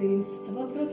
дитинства про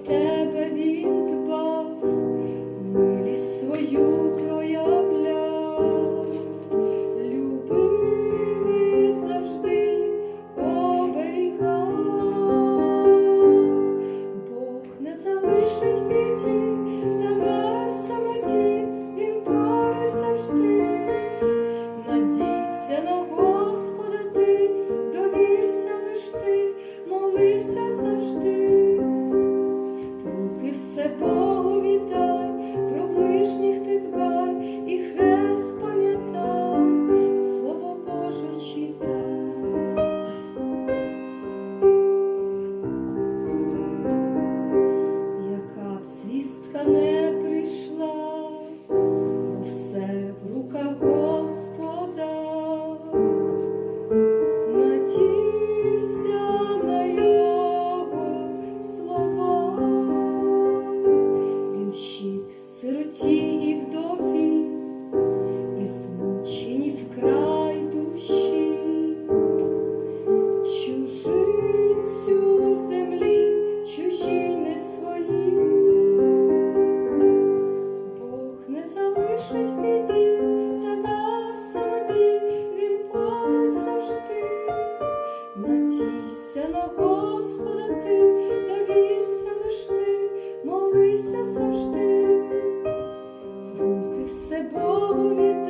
Надійся на Господа ти, довірся лиш ти, молися завжди, руки все Богу від.